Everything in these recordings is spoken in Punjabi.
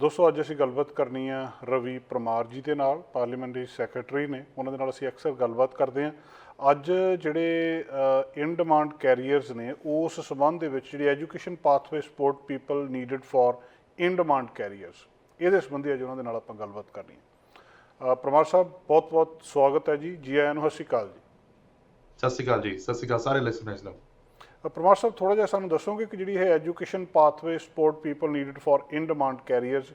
ਦੋਸਤੋ, ਅੱਜ ਅਸੀਂ ਗੱਲਬਾਤ ਕਰਨੀ ਆ ਰਵੀ ਪਰਮਾਰ ਜੀ ਦੇ ਨਾਲ ਪਾਰਲੀਮੈਂਟਰੀ ਸੈਕਟਰੀ ਨੇ। ਉਹਨਾਂ ਦੇ ਨਾਲ ਅਸੀਂ ਅਕਸਰ ਗੱਲਬਾਤ ਕਰਦੇ ਹਾਂ ਅੱਜ ਜਿਹੜੇ ਇਨ ਡਿਮਾਂਡ ਕੈਰੀਅਰਸ ਨੇ, ਉਸ ਸਬੰਧ ਦੇ ਵਿੱਚ ਜਿਹੜੀ education pathway support people needed for in demand careers ਇਹਦੇ ਸੰਬੰਧੀ ਅੱਜ ਉਹਨਾਂ ਦੇ ਨਾਲ ਆਪਾਂ ਗੱਲਬਾਤ ਕਰਨੀ ਹੈ ਪਰਮਾਰ ਸਾਹਿਬ ਬਹੁਤ ਬਹੁਤ ਸਵਾਗਤ ਹੈ ਜੀ। ਜੀ ਆਇਆਂ ਨੂੰ, ਸਤਿ ਸ਼੍ਰੀ ਅਕਾਲ ਜੀ। ਸਤਿ ਸ਼੍ਰੀ ਅਕਾਲ ਜੀ। ਸਤਿ ਸ਼੍ਰੀ ਅਕਾਲ ਸਾਰੇ ਲਿਸਨਰਸ ਨੂੰ। ਅ, ਪ੍ਰਮਾਰ ਸਾਹਿਬ ਥੋੜਾ ਜਿਹਾ ਸਾਨੂੰ ਦੱਸੋਗੇ ਕਿ ਜਿਹੜੀ ਇਹ education pathway support people needed for in demand careers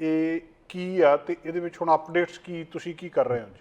ਇਹ ਕੀ ਆ ਤੇ ਇਹਦੇ ਵਿੱਚ ਹੁਣ ਅਪਡੇਟਸ ਕੀ ਤੁਸੀਂ ਕੀ ਕਰ ਰਹੇ ਹੋ ਜੀ?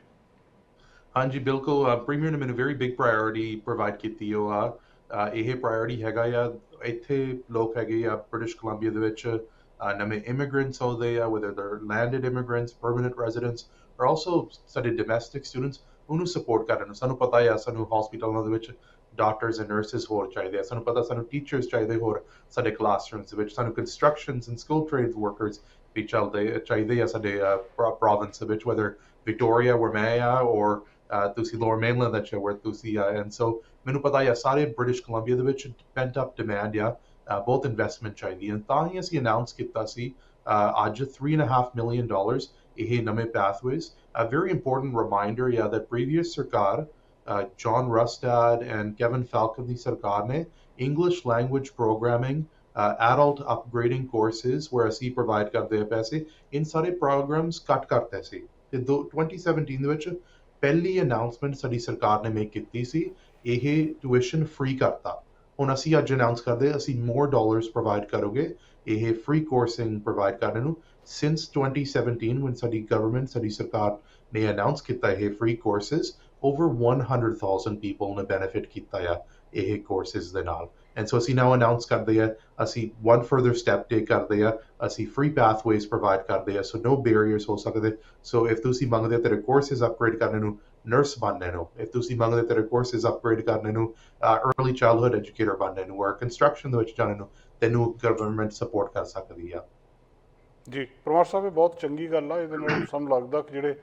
ਹਾਂਜੀ ਬਿਲਕੁਲ ਪ੍ਰੀਮੀਅਰ ਨੇ ਮੈਨੂੰ ਵੈਰੀ ਬਿਗ ਪ੍ਰਾਇੋਰਟੀ ਪ੍ਰੋਵਾਈਡ ਕੀਤੀ ਉਹ ਆ ਅਹ ਇਹ ਪ੍ਰਾਇੋਰਟੀ ਹੈਗਾ ਆ ਇੱਥੇ ਲੋਕ ਹੈਗੇ ਆ ਬ੍ਰਿਟਿਸ਼ ਕੋਲੰਬੀਆ ਦੇ ਵਿੱਚ ਅਹ ਨਵੇਂ ਇਮੀਗ੍ਰੈਂਟਸ ਆਉਂਦੇ ਆ whether they're landed immigrants permanent residents or also ਸਾਡੇ domestic students ਉਹਨੂੰ ਸਪੋਰਟ ਕਰਨ ਨੂੰ ਸਾਨੂੰ ਪਤਾ ਆ ਸਾਨੂੰ ਹਸਪੀਟਲਾਂ ਦੇ ਵਿੱਚ ਡਾਕਟਰਸ ਐਂਡ ਨਰਸਿਸ ਹੋਰ ਚਾਹੀਦੇ ਆ ਸਾਨੂੰ ਪਤਾ ਸਾਨੂੰ ਟੀਚਰਸ ਚਾਹੀਦੇ ਹੋਰ ਸਾਡੇ ਕਲਾਸਰੂਮਸ ਦੇ ਵਿੱਚ ਸਾਨੂੰ constructions and skill trades workers ਵੀ ਚੱਲਦੇ ਚਾਹੀਦੇ ਆ ਸਾਡੇ ਪ੍ਰੋਵਿੰਸ ਦੇ ਵਿੱਚ whether ਵਿਕਟੋਰੀਆ where ਮੈਂ ਆ or uh, ਤੁਸੀਂ ਲੋਅਰ ਮੇਨਲੈਂਡ ਵਿੱਚ where ਤੁਸੀਂ ਆ and so ਮੈਨੂੰ ਪਤਾ ਆ ਸਾਰੇ ਬ੍ਰਿਟਿਸ਼ ਕੋਲੰਬੀਆ ਦੇ ਵਿੱਚ ਪੈਂਟ ਅਪ ਡਿਮਾਂਡ ਆ uh, ਬਹੁਤ ਇਨਵੈਸਟਮੈਂਟ ਚਾਹੀਦੀ ਹੈ ਤਾਂ ਹੀ ਅਸੀਂ ਅਨਾਉਂਸ ਕੀਤਾ ਸੀ uh, ਅੱਜ 3.5 ਮਿਲੀਅਨ ਡਾਲਰਸ ਇਹ ਨਵੇਂ pathways. A very important reminder yeah that previous ਸਰਕਾਰ uh, John Rustad and Kevin Falcon ਦੀ ਸਰਕਾਰ ਨੇ English language programming uh, adult upgrading courses where ਅਸੀਂ provide ਕਰਦੇ ਆ ਪੈਸੇ ਇਨ ਸਾਰੇ ਪ੍ਰੋਗਰਾਮਸ ਕੱਟ ਕਰਤੇ ਸੀ ਤੇ ਦੋ 2017 ਦੇ ਵਿੱਚ ਪਹਿਲੀ ਅਨਾਉਂਸਮੈਂਟ ਸਾਡੀ ਸਰਕਾਰ ਨੇ ਮੇਕ ਕੀਤੀ ਸੀ ਇਹ ਟਿਊਸ਼ਨ ਫ੍ਰੀ ਕਰਤਾ ਹੁਣ ਅਸੀਂ ਅੱਜ ਅਨਾਉਂਸ ਕਰਦੇ ਅਸੀਂ ਮੋਰ ਡਾਲਰਸ ਪ੍ਰੋਵਾਈਡ ਕਰੋਗੇ ਇਹ ਫ੍ਰੀ ਕੋਰਸਿੰਗ ਪ੍ਰੋਵਾਈਡ ਕਰਨ ਨੂੰ since 2017 when ਸਾਡੀ ਗਵਰਨਮੈਂਟ ਸਾਡੀ ਸਰਕਾਰ ਨੇ ਅਨਾਉਂਸ ਕੀਤਾ ਇਹ ਫ੍ਰੀ ਕੋਰਸਸ over 100000 ਪੀਪਲ ਨੇ ਬੈਨੀਫਿਟ ਕੀਤਾ ਆ ਇਹ ਕੋਰਸਸ ਦੇ ਨਾਲ ਐਂਡ ਸੋ ਅਸੀਂ ਨਾਓ ਅਨਾਉਂਸ ਕਰਦੇ ਆ ਅਸੀਂ ਵਨ ਫਰਦਰ ਸਟੈਪ ਟੇਕ ਕਰਦੇ ਆ ਅਸੀਂ ਫ੍ਰੀ ਪਾਥਵੇਜ਼ ਪ੍ਰੋਵਾਈਡ ਕਰਦੇ ਆ ਸੋ ਨੋ ਬੈਰੀਅਰਸ ਹੋ ਸਕਦੇ ਸੋ ਇਫ ਤੁਸੀਂ ਮੰਗਦੇ ਹੋ ਤੇਰੇ ਕੋਰਸਸ ਅਪਗ੍ਰੇਡ ਕਰਨ ਨੂੰ ਨਰਸ ਬਣਨ ਨੂੰ ਇਫ ਤੁਸੀਂ ਮੰਗਦੇ ਤੇਰੇ ਕੋਰਸਸ ਅਪਗ੍ਰੇਡ ਕਰਨ ਨੂੰ अर्ਲੀ ਚਾਈਲਡਹੂਡ ਐਜੂਕੇਟਰ ਬਣਨ ਨੂੰ ਵਰਕ ਕੰਸਟਰਕਸ਼ਨ ਦੇ ਵਿੱਚ ਜਾਣ ਨੂੰ ਤੈਨੂੰ ਗਵਰਨਮੈਂਟ ਸਪੋਰਟ ਕਰ ਸਕਦੀ ਆ ਜੀ ਪ੍ਰਮੋਦ ਸਾਹਿਬ ਇਹ ਬਹੁਤ ਚੰਗੀ ਗੱਲ ਆ ਇਹਦੇ ਨਾਲ ਸਾਨੂੰ ਲੱਗਦਾ ਕਿ ਜਿਹੜੇ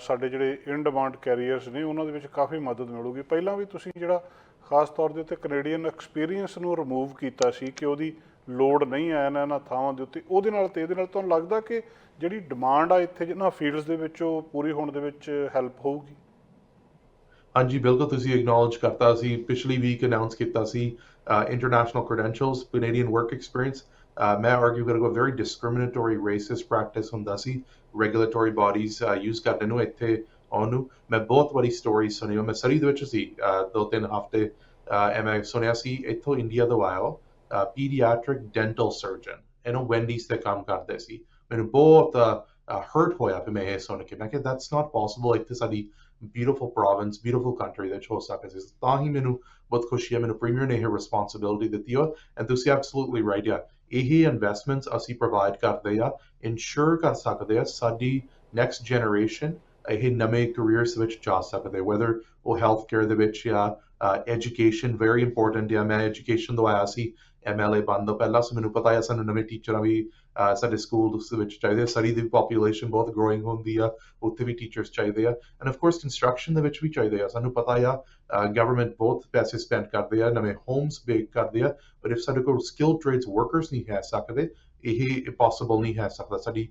ਸਾਡੇ ਜਿਹੜੇ ਇਨ ਡਿਮਾਂਡ ਕੈਰੀਅਰਸ ਨੇ, ਉਹਨਾਂ ਦੇ ਵਿੱਚ ਕਾਫੀ ਮਦਦ ਮਿਲੂਗੀ। ਪਹਿਲਾਂ ਵੀ ਤੁਸੀਂ ਜਿਹੜਾ ਖਾਸ ਤੌਰ ਦੇ ਉੱਤੇ ਕੈਨੇਡੀਅਨ ਐਕਸਪੀਰੀਅੰਸ ਨੂੰ ਰਿਮੂਵ ਕੀਤਾ ਸੀ ਕਿ ਉਹਦੀ ਲੋੜ ਨਹੀਂ ਆਇਆ ਇਹਨਾਂ ਇਹਨਾਂ ਥਾਵਾਂ ਦੇ ਉੱਤੇ, ਉਹਦੇ ਨਾਲ ਤੇ ਇਹਦੇ ਨਾਲ ਤੁਹਾਨੂੰ ਲੱਗਦਾ ਕਿ ਜਿਹੜੀ ਡਿਮਾਂਡ ਆ ਇੱਥੇ ਜਿਹਨਾਂ ਫੀਲਡਸ ਦੇ ਵਿੱਚ ਉਹ ਪੂਰੀ ਹੋਣ ਦੇ ਵਿੱਚ ਹੈਲਪ ਹੋਊਗੀ? ਹਾਂਜੀ, ਬਿਲਕੁਲ ਤੁਸੀਂ ਐਕਨੋਲਜ ਕਰਤਾ ਸੀ। ਪਿਛਲੀ ਵੀਕ ਅਨਾਉਂਸ ਕੀਤਾ ਸੀ international credentials Canadian work experience ਮੈਂ ਆਰਗੂ ਕਰੂੰਗਾ ਵੈਰੀ ਡਿਸਕ੍ਰਿਮੀਨੇਟਰੀ ਰੇਸਿਸਟ ਪ੍ਰੈਕਟਿਸ ਹੁੰਦਾ ਸੀ। ਰੈਗੂਲੇਟਰੀ ਬਾਡੀਜ਼ ਯੂਜ਼ ਕਰਦੇ ਨੂੰ ਇੱਥੇ ਆਉਣ ਨੂੰ ਮੈਂ ਬਹੁਤ ਵਾਰੀ ਸਟੋਰੀ ਸੁਣੀ ਮੈਂ ਸਰੀ ਦੇ ਵਿੱਚ ਸੀ uh, ਦੋ ਤਿੰਨ ਹਫ਼ਤੇ uh, ਮੈਂ ਸੁਣਿਆ ਸੀ ਇੱਥੋਂ ਇੰਡੀਆ ਤੋਂ ਆਇਆ ਪੀਡੀਆਟ੍ਰਿਕ ਡੈਂਟਲ ਸਰਜਨ ਇਹਨੂੰ ਵੈਂਡੀਜ਼ ਤੇ ਕੰਮ ਕਰਦੇ ਸੀ ਮੈਨੂੰ ਬਹੁਤ ਹਰਟ ਹੋਇਆ ਫਿਰ ਮੈਂ ਇਹ ਸੁਣ ਕੇ ਮੈਂ ਕਿ that's not possible. ਇੱਥੇ ਸਾਡੀ beautiful province beautiful country that ਹੋ ਸਕੇ ਸੀ ਤਾਂ ਹੀ ਮੈਨੂੰ ਬਹੁਤ ਖੁਸ਼ੀ ਹੈ ਮੈਨੂੰ ਪ੍ਰੀਮੀਅਰ ਨੇ ਇਹ ਰਿਸਪੌਂਸਿਬਿਲਿਟੀ ਦਿੱਤੀ ਹੋ ਐਂਡ ਤੁਸੀਂ ਐਬਸੋਲੂਟਲੀ ਰਾਈਟ ਆ ਇਹ ਇਨਵੈਸਟਮੈਂਟਸ ਅਸੀਂ ਪ੍ਰੋਵਾਈਡ ਕਰਦੇ ਆ ਇਨਸ਼ੋਰ ਕਰ ਸਕਦੇ ਆ ਸਾਡੀ ਨੈਕਸਟ ਜਨਰੇਸ਼ਨ ਇਹ ਨਵੇਂ ਕੈਰੀਅਰਸ ਵਿੱਚ ਜਾ ਸਕਦੇ whether ਉਹ ਹੈਲਥ ਕੇਅਰ ਦੇ ਵਿੱਚ ਜਾਂ ਐਜੂਕੇਸ਼ਨ ਵੈਰੀ ਇੰਪੋਰਟੈਂਟ ਆ ਮੈਂ ਐਜੂਕੇਸ਼ਨ ਤੋਂ ਆਇਆ ਸੀ ਐਮਐਲਏ ਬੰਦ ਤੋਂ ਪਹਿਲਾਂ, ਸੋ ਮੈਨੂੰ ਪਤਾ ਹੈ, ਸਾਨੂੰ ਨਵੇਂ ਟੀਚਰਾਂ ਵੀ ਸਾਡੇ ਸਕੂਲ ਦੇ ਵਿੱਚ ਚਾਹੀਦੇ ਸਰੀ ਦੀ ਪੋਪੂਲੇਸ਼ਨ ਬਹੁਤ ਗਰੋਇੰਗ ਹੁੰਦੀ ਆ, ਉੱਥੇ ਵੀ ਟੀਚਰਸ ਚਾਹੀਦੇ ਆ। ਐਂਡ ਆਫ ਕੋਰਸ ਕੰਸਟਰਕਸ਼ਨ ਦੇ ਵਿੱਚ ਵੀ ਚਾਹੀਦੇ ਆ। ਸਾਨੂੰ ਪਤਾ ਆ ਗਵਰਨਮੈਂਟ ਬਹੁਤ ਪੈਸੇ ਸਪੈਂਡ ਕਰਦੇ ਆ, ਨਵੇਂ ਹੋਮਸ ਬੇਕ ਕਰਦੇ ਆ। ਬਟ ਇਫ ਸਾਡੇ ਕੋਲ ਸਕਿਲ ਟ੍ਰੇਡਸ ਵਰਕਰਸ ਨਹੀਂ ਹੈ ਸਕਦੇ, ਇਹ ਪੋਸੀਬਲ ਨਹੀਂ ਹੈ ਸਕਦਾ। ਸਾਡੀ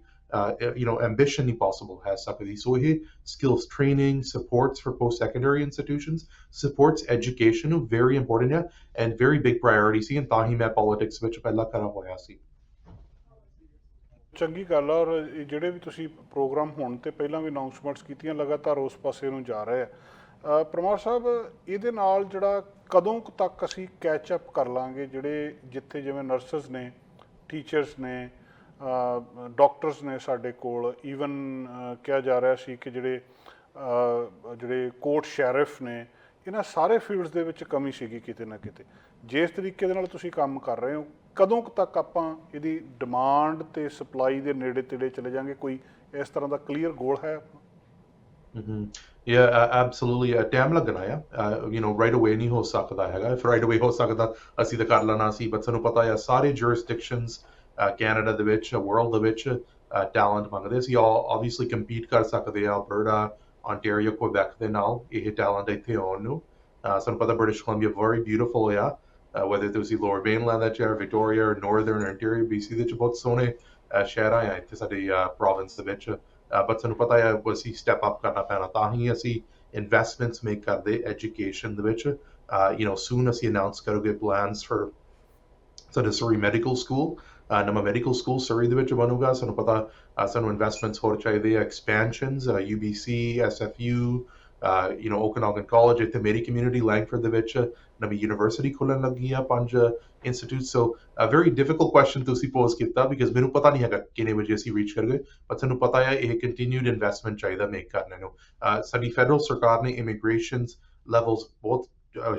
you know, Ambition Impossible has stuff of these. So ਇਹ skills training, supports for post-secondary institutions, supports education ਨੂੰ very important ਹੈ and very big priority C and ਤਾਂ ਹੀ ਮੈਂ politics ਵਿੱਚ ਪਹਿਲਾਂ ਖੜਾ ਹੋਇਆ ਸੀ। ਚੰਗੀ ਗੱਲ ਆ ਔਰ ਜਿਹੜੇ ਵੀ ਤੁਸੀਂ ਪ੍ਰੋਗਰਾਮ ਹੋਣ ਤੇ ਪਹਿਲਾਂ ਵੀ ਅਨਾਉਂਸਮੈਂਟਸ ਕੀਤੀਆਂ ਲਗਾਤਾਰ ਉਸ ਪਾਸੇ ਨੂੰ ਜਾ ਰਹੇ ਆ ਪ੍ਰਮਾਰ ਸਾਹਿਬ ਇਹਦੇ ਨਾਲ ਜਿਹੜਾ ਕਦੋਂ ਤੱਕ ਅਸੀਂ ਕੈਚ ਅਪ ਕਰ ਲਾਂਗੇ ਜਿਹੜੇ ਜਿੱਥੇ ਜਿਵੇਂ ਨਰਸਸ ਨੇ ਟੀਚਰਸ ਨੇ ਡਾਕਟਰਸ ਨੇ ਸਾਡੇ ਕੋਲ ਈਵਨ ਕਿਹਾ ਜਾ ਰਿਹਾ ਸੀ ਕਿ ਜਿਹੜੇ ਜਿਹੜੇ ਕੋਰਟ ਸ਼ੈਰਿਫ ਨੇ ਇਹਨਾਂ ਸਾਰੇ ਫੀਲਡਸ ਦੇ ਵਿੱਚ ਕਮੀ ਸੀਗੀ ਕਿਤੇ ਨਾ ਕਿਤੇ। ਜਿਸ ਤਰੀਕੇ ਦੇ ਨਾਲ ਤੁਸੀਂ ਕੰਮ ਕਰ ਰਹੇ ਹੋ ਕਦੋਂ ਤੱਕ ਆਪਾਂ ਇਹਦੀ ਡਿਮਾਂਡ ਤੇ ਸਪਲਾਈ ਦੇ ਨੇੜੇ ਤੇੜੇ ਚਲੇ ਜਾਾਂਗੇ? ਕੋਈ ਇਸ ਤਰ੍ਹਾਂ ਦਾ ਕਲੀਅਰ ਗੋਲ ਹੈ Mhm. Yeah, uh, ਟਾਈਮ ਲੱਗਣਾ ਆ। uh, you know right ਨਹੀਂ ਹੋ ਸਕਦਾ ਹੈਗਾ। If right away ਹੋ ਸਕਦਾ ਅਸੀਂ ਤਾਂ ਕਰ ਲੈਣਾ ਸੀ ਬਟ ਸਾਨੂੰ ਪਤਾ ਆ ਸਾਰੇ jurisdictions Uh, Canada the bitch, uh, World the bitch, uh, talent among this. You all obviously compete kar the Alberta, Ontario, Quebec the nal, eh talent ay theonu. Uh, some of the British Columbia very beautiful yeah. Uh, whether it was the Lower Mainland that chair, Victoria Northern or we see the chibot sone, uh, share ay this uh, province the bitch. Uh, but some of the was he step up karna pana tahi asi investments make kar the education the bitch. You know, soon as he announced karoge plans for so this medical school, ਨਵਾਂ ਮੈਡੀਕਲ ਸਕੂਲ ਸਰੀ ਦੇ ਵਿੱਚ ਬਣੂਗਾ ਸਾਨੂੰ ਪਤਾ ਸਾਨੂੰ ਇਨਵੈਸਟਮੈਂਟਸ ਹੋਰ ਚਾਹੀਦੇ ਆ ਐਕਸਪੈਂਸ਼ਨਸ UBC SFU uh, you know Okanagan ਇੱਥੇ ਮੇਰੀ ਕਮਿਊਨਿਟੀ ਲੈਂਗਫੋਰਡ ਦੇ ਵਿੱਚ ਨਵੀਂ ਯੂਨੀਵਰਸਿਟੀ ਖੁੱਲਣ ਲੱਗੀ ਆ ਪੰਜ institute so a very difficult question ਤੁਸੀਂ ਪੋਜ਼ ਕੀਤਾ ਬਿਕਾਜ਼ ਮੈਨੂੰ ਪਤਾ ਨਹੀਂ ਹੈਗਾ ਕਿੰਨੇ ਵਜੇ ਅਸੀਂ ਰੀਚ ਕਰ ਗਏ ਪਰ ਸਾਨੂੰ ਪਤਾ ਹੈ ਇਹ ਕੰਟੀਨਿਊਡ ਇਨਵੈਸਟਮੈਂਟ ਚਾਹੀਦਾ ਮੇਕ ਕਰਨ ਨੂੰ ਸਾਡੀ ਫੈਡਰਲ ਸਰਕਾਰ ਨੇ ਇਮੀਗ੍ਰੇਸ਼ਨਸ ਲੈਵਲਸ ਬਹੁਤ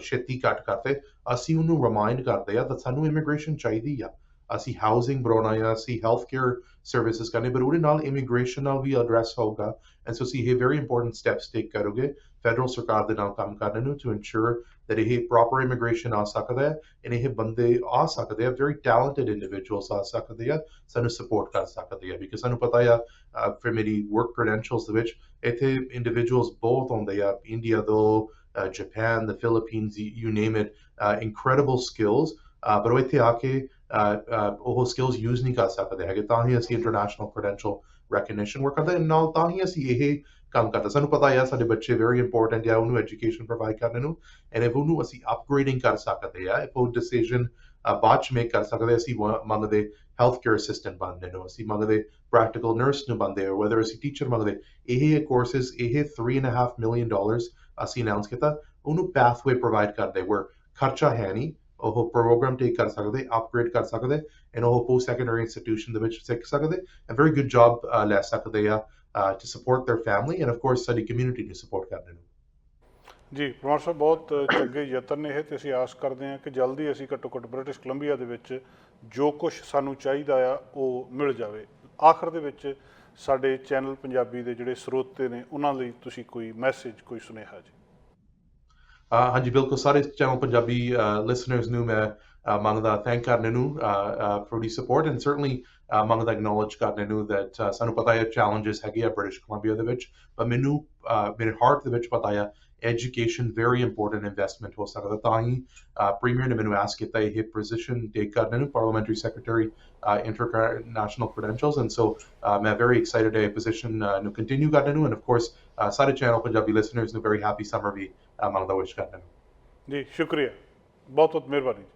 ਛੇਤੀ ਘੱਟ ਕਰਤੇ ਅਸੀਂ ਉਹਨੂੰ ਰਿਮਾਈਂਡ ਕਰਦੇ ਆ ਤਾਂ ਸਾਨੂੰ ਇਮੀਗ੍ਰੇਸ਼ਨ ਚਾਹੀਦੀ ਆ ਅਸੀਂ ਹਾਊਸਿੰਗ ਬਣਾਉਣਾ ਆ ਅਸੀਂ ਹੈਲਥ ਕੇਅਰ ਸਰਵਿਸਿਜ਼ ਕਰਨੇ ਪਰ ਉਹਦੇ ਨਾਲ ਇਮੀਗ੍ਰੇਸ਼ਨ ਨਾਲ ਵੀ ਐਡਰੈਸ ਹੋਊਗਾ ਐਂਡ ਸੋ ਅਸੀਂ ਇਹ ਵੈਰੀ ਇੰਪੋਰਟੈਂਟ ਸਟੈਪਸ ਟੇਕ ਕਰੋਗੇ ਫੈਡਰਲ ਸਰਕਾਰ ਦੇ ਨਾਲ ਕੰਮ ਕਰਨ ਨੂੰ ਟੂ ਇਨਸ਼ੋਰ that ਇਹ ਪ੍ਰੋਪਰ ਇਮੀਗ੍ਰੇਸ਼ਨ ਆ ਸਕਦਾ ਹੈ and ਇਹ ਬੰਦੇ ਆ ਸਕਦੇ ਆ ਵੈਰੀ ਟੈਲੈਂਟਡ ਇੰਡੀਵਿਜੂਅਲਸ ਆ ਸਕਦੇ ਆ ਸਾਨੂੰ ਸਪੋਰਟ ਕਰ ਸਕਦੇ ਆ ਬਿਕਾਜ਼ ਸਾਨੂੰ ਪਤਾ ਆ ਅਹ, ਫਿਰ ਮੇਰੀ ਵਰਕ ਕ੍ਰੈਡੈਂਸ਼ੀਅਲਸ ਦੇ ਵਿੱਚ ਇੱਥੇ ਇੰਡੀਵਿਜੂਅਲਸ ਬਹੁਤ ਆਉਂਦੇ ਆ ਇੰਡੀਆ ਤੋਂ Japan the philippines you you name it uh, incredible skills. Uh, ਪਰ ਉਹ ਇੱਥੇ ਆ ਕੇ uh, uh, ਉਹ ਸਕਿੱਲਸ ਯੂਜ਼ ਨਹੀਂ ਕਰ ਸਕਦੇ ਹੈਗੇ ਤਾਂ ਹੀ ਅਸੀਂ ਇੰਟਰਨੈਸ਼ਨਲ ਕ੍ਰੈਡੈਂਸ਼ੀਅਲ ਰੈਕਗਨੀਸ਼ਨ ਵਰਕ ਕਰਦੇ ਨਾਲ ਤਾਂ ਹੀ ਅਸੀਂ ਇਹ ਕੰਮ ਕਰਦੇ ਸਾਨੂੰ ਪਤਾ ਹੈ ਸਾਡੇ ਬੱਚੇ ਵੈਰੀ ਇੰਪੋਰਟੈਂਟ ਆ ਉਹਨੂੰ ਐਜੂਕੇਸ਼ਨ ਪ੍ਰੋਵਾਈਡ ਕਰਨ ਨੂੰ ਐਂਡ if ਉਹਨੂੰ ਅਸੀਂ ਅਪਗ੍ਰੇਡਿੰਗ ਕਰ ਸਕਦੇ ਆ ਉਹ ਡਿਸੀਜਨ ਬਾਅਦ ਚ ਮੇਕ ਕਰ ਸਕਦੇ ਅਸੀਂ ਮੰਗਦੇ ਹੈਲਥ ਕੇਅਰ ਅਸਿਸਟੈਂਟ ਬਣਨੇ ਨੂੰ ਅਸੀਂ ਮੰਗਦੇ ਪ੍ਰੈਕਟੀਕਲ ਨਰਸ ਨੂੰ ਬਣਦੇ or whether ਅਸੀਂ ਟੀਚਰ ਮੰਗਦੇ ਇਹ ਕੋਰਸਸ ਇਹ 3.5 ਮਿਲੀਅਨ ਡਾਲਰਸ ਅਸੀਂ ਅਨਾਉਂਸ ਕੀਤਾ ਉਹਨੂੰ ਪਾਥਵੇ ਪ੍ਰੋਵਾਈਡ ਕਰਦੇ where ਖਰਚਾ ਹੈ ਨਹੀਂ ਉਹ ਪ੍ਰੋਗਰਾਮ ਟੇਕ ਕਰ ਸਕਦੇ ਅਪਗ੍ਰੇਡ ਕਰ ਸਕਦੇ ਐਂਡ ਉਹ ਪੋਸਟ ਸੈਕੰਡਰੀ ਇੰਸਟੀਟਿਊਸ਼ਨ ਦੇ ਵਿੱਚ ਸਿੱਖ ਸਕਦੇ ਐਂਡ ਵੈਰੀ ਗੁੱਡ ਜੌਬ ਲੈ ਸਕਦੇ ਆ to support their family and of course ਸਾਡੀ ਕਮਿਊਨਿਟੀ ਨੂੰ ਸਪੋਰਟ ਕਰਦੇ ਨੇ ਜੀ ਪ੍ਰਮਾਰ ਸਾਹਿਬ ਬਹੁਤ ਚੰਗੇ ਯਤਨ ਨੇ ਇਹ ਤੇ ਅਸੀਂ ਆਸ ਕਰਦੇ ਹਾਂ ਕਿ ਜਲਦੀ ਅਸੀਂ ਘੱਟੋ ਘੱਟ ਬ੍ਰਿਟਿਸ਼ ਕੋਲੰਬੀਆ ਦੇ ਵਿੱਚ ਜੋ ਕੁਝ ਸਾਨੂੰ ਚਾਹੀਦਾ ਆ ਉਹ ਮਿਲ ਜਾਵੇ ਆਖਰ ਦੇ ਵਿੱਚ ਸਾਡੇ ਚੈਨਲ ਪੰਜਾਬੀ ਦੇ ਜਿਹੜੇ ਸਰੋਤੇ ਨੇ ਉਹਨਾਂ ਲਈ ਤੁਸੀਂ ਕੋਈ ਮੈਸੇਜ ਕੋਈ ਸੁਨੇਹਾ ਜੀ ਅਹ ਹਾਂਜੀ ਬਿਲਕੁਲ ਸਾਰੇ ਚੈਨਲ ਪੰਜਾਬੀ ਲਿਸਨਰਸ ਨੂੰ ਮੈਂ uh, Manada thank Nenu uh, uh for the support and certainly uh, Manada acknowledge Nenu that uh, Sanupataya challenges Hegia British Columbia the Vich, but Minu uh, Minhart the Vich Pataya education very important investment. Ho saradatangi uh, premier nimenu that he position take God Nenu, parliamentary secretary uh, international credentials and so uh, i'm very excited a position uh, no continue Nenu, and of course uh, sare channel punjabi listeners a very happy summer vi uh, manada wish ji shukriya. Bahut bahut